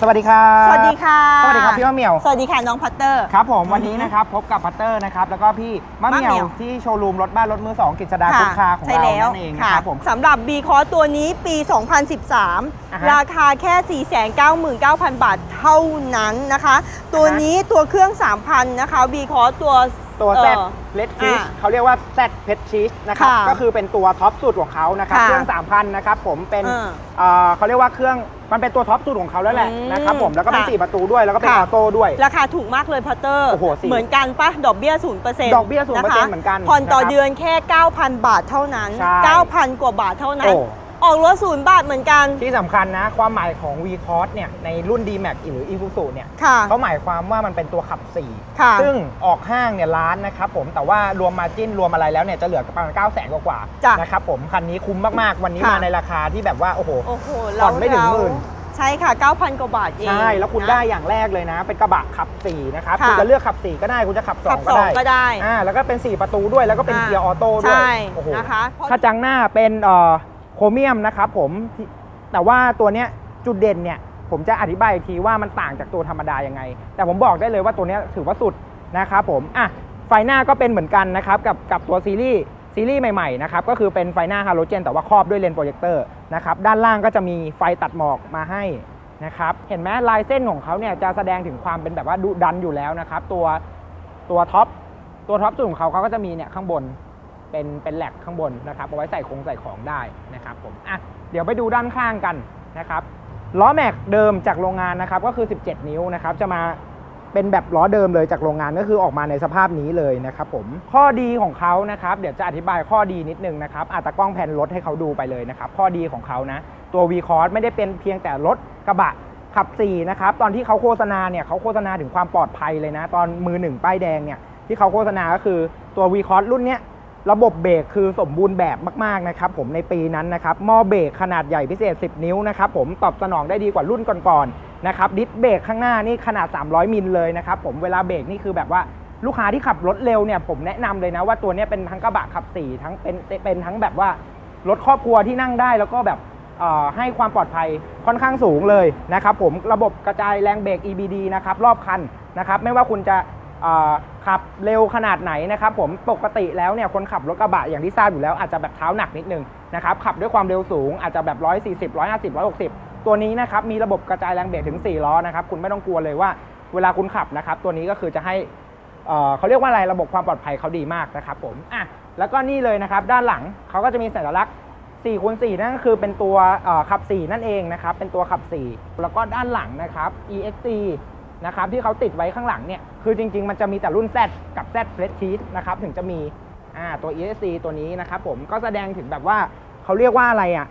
สวัสดีครับสวัสดีค่ะ สวัสดีครับพี่มะเหมี่ยว สวัสดีค่ะน้องพัตเตอร์ ครับผมวันนี้นะครับพบกับพัตเตอร์นะครับแล้วก็พี่มะเหมะเหมี่มี่ยยววที่โชว์รูมรถบ้านรถมือสองกิจดาคุกคาของใช่เราแล้วนั่นเองนะครับผมสำหรับ B คอร์ตัวนี้ปีอ่าฮะ2013 ราคาแค่ 499,000 บาทเท่านั้นนะคะ ตัวอ่าฮะนี้ตัวเครื่อง 3,000 นะคะ B คอร์ตัว ตัวเอ่ Z อเลดชีสอ่าเขาเรียกว่า Z เพชชีสนะครับค่ะก็คือเป็นตัวท็อปสุดของเขานะครับค่ะเครื่อง3,000นะครับผมเป็นอ่าเอ่อเขาเรียกว่าเครื่อง มันเป็นตัวท็อปสุดของเขาแล้วแหละอืมนะครับผมแล้วก็เป็น ค่ะ 4 ประตูด้วยแล้วก็เป็นอค่ะอโต้ด้วย ราคาถูกมากเลยพัตเตอร์ โอ้โหสิเหมือนกันปะดอกเบี้ย 0%ดอกเบี้ย0%เหมือนกันผ่อนต่อนะครับเดือนแค่ 9,000 บาทเท่านั้น ใช่9,000 กว่าบาทเท่านั้น โอ้ ออกรถศูนย์บาทเหมือนกัน ที่สำคัญนะ ความหมายของ V Cross เนี่ยในรุ่น D Max หรือ Isuzu เนี่ยค่ะ เขาหมายความว่ามันเป็นตัวขับค่ะ4ซึ่งออกห้างเนี่ยล้านนะครับผมแต่ว่ารวมมาจิ้นรวมอะไรแล้วเนี่ยจะเหลือประมาณ9 0 0 0 0กว่าจ้ะๆนะครับผมคันนี้คุ้มมากๆ วันนี้ค่ะ มาในราคาที่แบบว่าโอ้โห โอ้โหผ่อนไม่ถึงหมื่น ใช่ค่ะ 9,000 กว่าบาทเองใช่ แล้วคุณนะ ได้อย่างแรกเลยนะ เป็นกระบะขับ 4 นะครับ ค่ะ คุณจะเลือกขับ 4 ก็ได้คุณจะขับ ขับ2สก็องได้ก็ได้ อ่าแล้วก็เป็น 4 ประตูด้วยแล้วก็เป็นอ่า เกียร์ออโต้ด้วยใช่โอ้โหนะคะเพราะกระจังหน้าเป็นเอ่อ โครเมียมนะครับผมแต่ว่าตัวเนี้ยจุดเด่นเนี่ยผมจะอธิบายอีกทีว่ามันต่างจากตัวธรรมดายังไง แต่ผมบอกได้เลยว่าตัวเนี้ยถือว่าสุดนะครับผมอะไฟหน้าก็เป็นเหมือนกันนะครับกับกับตัวซีรีส์ซีรีส์ใหม่ๆนะครับก็คือเป็นไฟหน้าฮาโลเจน แต่ว่าครอบด้วยเลนส์โปรเจคเตอร์นะครับด้านล่างก็จะมีไฟตัดหมอกมาให้นะครับเห็นไหมลายเส้นของเขาเนี่ยจะแสดงถึงความเป็นแบบว่าดุดันอยู่แล้วนะครับตัวตัวท็อปตัวท็อปสุดของเขาเขาก็จะมีเนี่ยข้างบน เป็นเป็นแหลกข้างบนนะครับเอาไว้ใส่คงใส่ของได้นะครับผมอะเดี๋ยวไปดูด้านข้างกันนะครับล้อแม็กเดิมจากโรงงานนะครับก็คือ 17 นิ้วนะครับจะมาเป็นแบบล้อเดิมเลยจากโรงงานก็คือออกมาในสภาพนี้เลยนะครับผมข้อดีของเขานะครับเดี๋ยวจะอธิบายข้อดีนิดนึงนะครับอาตากล้องแผ่นรถให้เขาดูไปเลยนะครับข้อดีของเขานะตัว V c o s ไม่ได้เป็นเพียงแต่รถกระบะขับ4นะครับตอนที่เขาโฆษณาเนี่ยเขาโฆษณาถึงความปลอดภัยเลยนะ ตอนมือหนึ่งป้ายแดงเนี่ยที่เขาโฆษณาก็คือตัว V c o s รุ่นเนี้ย ระบบเบรกคือสมบูรณ์แบบมากๆนะครับผมในปีนั้นนะครับหม้อเบรกขนาดใหญ่พิเศษ 10 นิ้วนะครับผมตอบสนองได้ดีกว่ารุ่นก่อนๆนะครับดิสเบรกข้างหน้านี่ขนาด 300 มิลเลยนะครับผมเวลาเบรกนี่คือแบบว่าลูกค้าที่ขับรถเร็วเนี่ยผมแนะนำเลยนะว่าตัวนี้เป็นทั้งกระบะขับ4ทั้งเป็นเป็นทั้งแบบว่ารถครอบครัวที่นั่งได้แล้วก็แบบเอ่อให้ความปลอดภัยค่อนข้างสูงเลยนะครับผมระบบกระจายแรงเบรก EBD นะครับรอบคันนะครับไม่ว่าคุณจะ ขับเร็วขนาดไหนนะครับผมปกติแล้วเนี่ยคนขับรถกระบะอย่างที่ทราบอยู่แล้วอาจจะแบบเท้าหนักนิดนึงนะครับขับด้วยความเร็วสูงอาจจะแบบ 140 150 160 ตัวนี้นะครับมีระบบกระจายแรงเบรกถึง 4 ล้อนะครับคุณไม่ต้องกลัวเลยว่าเวลาคุณขับนะครับตัวนี้ก็คือจะให้เอ่อเขาเรียกว่าอะไรระบบความปลอดภัยเขาดีมากนะครับผมอะแล้วก็นี่เลยนะครับด้านหลังเขาก็จะมีสัญลักษณ์4คูณ4นั่นก็คือเป็นตัวขับ 4 นั่นเองนะครับเป็นตัวขับ 4 แล้วก็ด้านหลังนะครับ EXC นะครับที่เขาติดไว้ข้างหลังเนี่ยคือจริง ๆ มันจะมีแต่รุ่น Z กับ Z f l e t Sheet นะครับถึงจะมีอ่าตัว ESC ตัวนี้นะครับผมก็แสดงถึงแบบว่าเขาเรียกว่าอะไรอะ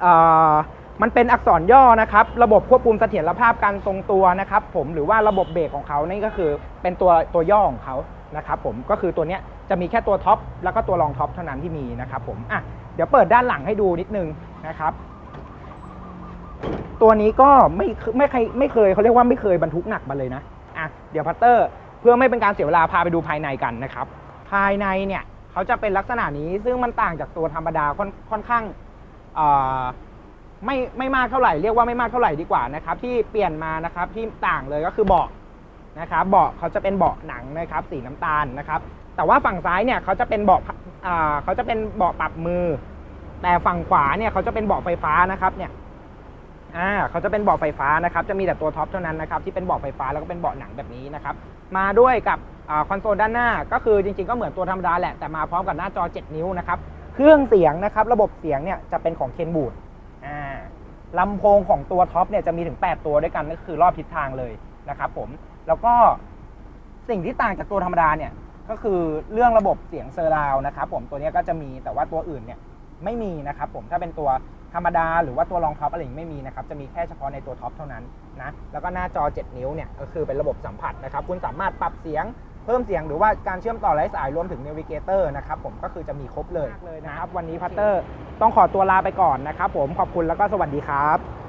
เอ่อมันเป็นอักษรย่อนะครับ ระบบควบคุมเสถียรภาพการทรงตัวนะครับผมหรือว่าระบบเบรกของเขานี่ก็คือเป็นตัวตัวย่อของเขานะครับผมก็คือตัวเนี้ยจะมีแค่ตัวท็อปแล้วก็ตัวรองท็อปเท่านั้นที่มีนะครับผมอะเดี๋ยวเปิดด้านหลังให้ดูนิดนึงนะครับ ตัวนี้ก็ไม่ไม่เคยไม่เคยเขาเรียกว่าไม่เคยบรรทุกหนักมาเลยนะอะเดี๋ยวพัตเตอร์เพื่อไม่เป็นการเสียเวลาพาไปดูภายในกันนะครับ ภายในเนี่ยเขาจะเป็นลักษณะนี้ซึ่งมันต่างจากตัวธรรมดาค่อนค่อนข้างไม่ไม่มากเท่าไหร่เรียกว่าไม่มากเท่าไหร่ดีกว่านะครับ ที่เปลี่ยนมานะครับที่ต่างเลยก็คือเบาะนะครับเบาะเขาจะเป็นเบาะหนังนะครับสีน้ำตาลนะครับ แต่ว่าฝั่งซ้ายเนี่ยเขาจะเป็นเบาะเขาจะเป็นเบาะปรับมือ แต่ฝั่งขวาเนี่ยเขาจะเป็นเบาะไฟฟ้านะครับเนี่ย อ่าเขาจะเป็นเบาะไฟฟ้านะครับจะมีแต่ตัวท็อปเท่านั้นนะครับที่เป็นเบาะไฟฟ้าแล้วก็เป็นเบาะหนังแบบนี้นะครับมาด้วยกับคอนโซลด้านหน้า ก็คือจริงๆก็เหมือนตัวธรรมดาแหละแต่มาพร้อมกับหน้าจอ 7 นิ้วนะครับเครื่องเสียงนะครับระบบเสียงเนี่ยจะเป็นของเคนบูดอ่าลำโพงของตัวท็อปเนี่ยจะมีถึง 8 ตัวด้วยกันก็คือรอบทิศทางเลยนะครับผมแล้วก็สิ่งที่ต่างจากตัวธรรมดาเนี่ยก็คือเรื่องระบบเสียงเซอร์ราวนะครับผมตัวนี้ก็จะมีแต่ว่าตัวอื่นเนี่ย ไม่มีนะครับผมถ้าเป็นตัวธรรมดาหรือว่าตัวรองท็อปอะไรอย่างนี้ไม่มีนะครับจะมีแค่เฉพาะในตัวท็อปเท่านั้นนะแล้วก็หน้าจอ 7 นิ้วเนี่ยก็คือเป็นระบบสัมผัสนะครับคุณสามารถปรับเสียงเพิ่มเสียงหรือว่าการเชื่อมต่อไร้สายรวมถึง n น v i เกเตอร์นะครับผมก็คือจะมีครบเลยเลยนะครับวันนี้พัตเตอร์ต้องขอตัวลาไปก่อนนะครับผมขอบคุณแล้วก็สวัสดีครับ